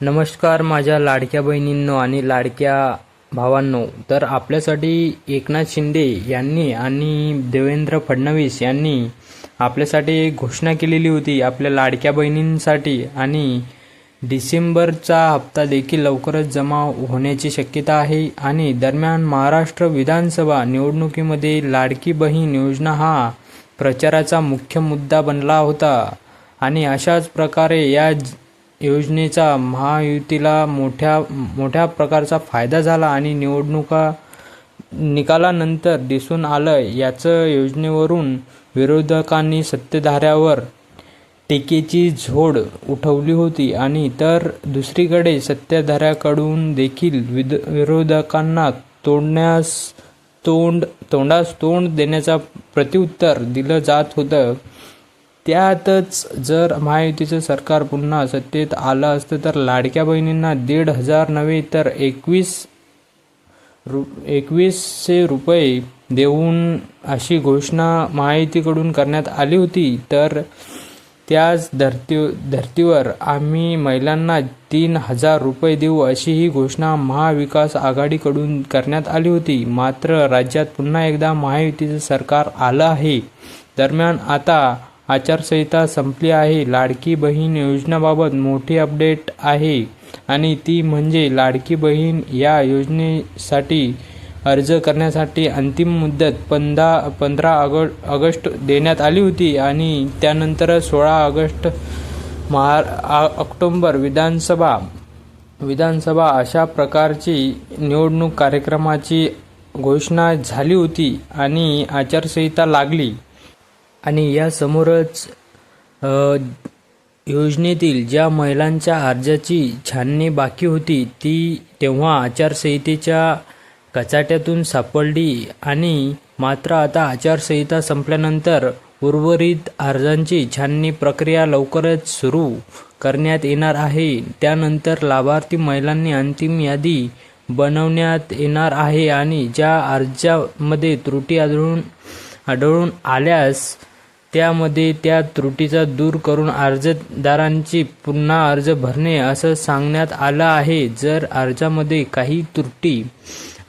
नमस्कार माझ्या लाडक्या बहिणींनो आणि लाडक्या भावांनो. तर आपल्यासाठी एकनाथ शिंदे यांनी आणि देवेंद्र फडणवीस यांनी आपल्यासाठी घोषणा केलेली होती आपल्या लाडक्या बहिणींसाठी आणि डिसेंबरचा हप्ता देखील लवकरच जमा होण्याची शक्यता आहे आणि दरम्यान महाराष्ट्र विधानसभा निवडणुकीमध्ये लाडकी बहीण योजना हा प्रचाराचा मुख्य मुद्दा बनला होता. आणि अशाच प्रकारे या ज- योजनेचा महायुतीला मोठ्या मोठ्या प्रकारचा फायदा झाला आणि निवडणुका निकालानंतर दिसून आलं याचं योजनेवरून विरोधकांनी सत्तेधाऱ्यावर टीकेची झोड उठवली होती आणि तर दुसरीकडे सत्ताधाऱ्याकडून देखील विद विरोधकांना तोडण्यास तोंड तोंडास तोंड देण्याचा प्रत्युत्तर दिलं जात होतं. त्यातच जर महायुतीचं सरकार पुन्हा सत्तेत आलं असतं तर लाडक्या बहिणींना दीड हजार नव्हे तर एकवीस रु एकवीसशे रुपये देऊन अशी घोषणा महायुतीकडून करण्यात आली होती. तर त्याच धर्ती धर्तीवर आम्ही महिलांना तीन हजार रुपये देऊ अशी ही घोषणा महाविकास आघाडीकडून करण्यात आली होती. मात्र राज्यात पुन्हा एकदा महायुतीचं सरकार आलं आहे. दरम्यान आता आचारसंहिता संपली आहे. लाडकी बहीण योजनेबाबत मोठी अपडेट आहे आणि ती म्हणजे लाडकी बहीण या योजनेसाठी अर्ज करण्यासाठी अंतिम मुदत पंधरा पंधरा ऑग ऑगस्ट देण्यात आली होती आणि त्यानंतर सोळा ऑगस्ट महा आ- ऑक्टोंबर विधानसभा विधानसभा अशा प्रकारची निवडणूक कार्यक्रमाची घोषणा झाली होती आणि आचारसंहिता लागली. आणि यासमोरच योजनेतील ज्या महिलांच्या अर्जाची छाननी बाकी होती ती तेव्हा आचारसंहितेच्या कचाट्यातून सापडली आणि मात्र आता आचारसंहिता संपल्यानंतर उर्वरित अर्जांची छाननी प्रक्रिया लवकरच सुरू करण्यात येणार आहे. त्यानंतर लाभार्थी महिलांनी अंतिम यादी बनवण्यात येणार आहे आणि ज्या अर्जामध्ये त्रुटी आढळून आढळून आल्यास त्यामध्ये त्या त्रुटीचा दूर करून अर्जदारांची पुन्हा अर्ज भरणे असं सांगण्यात आलं आहे. जर अर्जामध्ये काही त्रुटी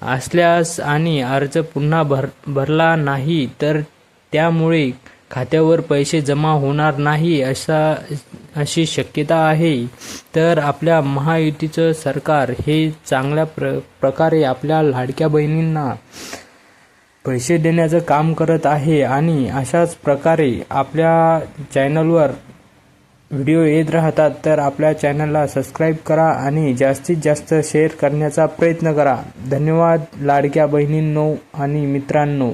असल्यास आणि अर्ज पुन्हा भर भरला नाही तर त्यामुळे खात्यावर पैसे जमा होणार नाही अशा अशी शक्यता आहे. तर आपल्या महायुतीचं सरकार हे चांगल्या प्र प्रकारे आपल्या लाडक्या बहिणींना पैसे देण्याचं काम करत आहे आणि अशाच प्रकारे आपल्या चॅनलवर व्हिडिओ येत राहतात तर आपल्या चॅनलला सबस्क्राईब करा आणि जास्तीत जास्त शेअर करण्याचा प्रयत्न करा. धन्यवाद लाडक्या बहिणींनो आणि मित्रांनो.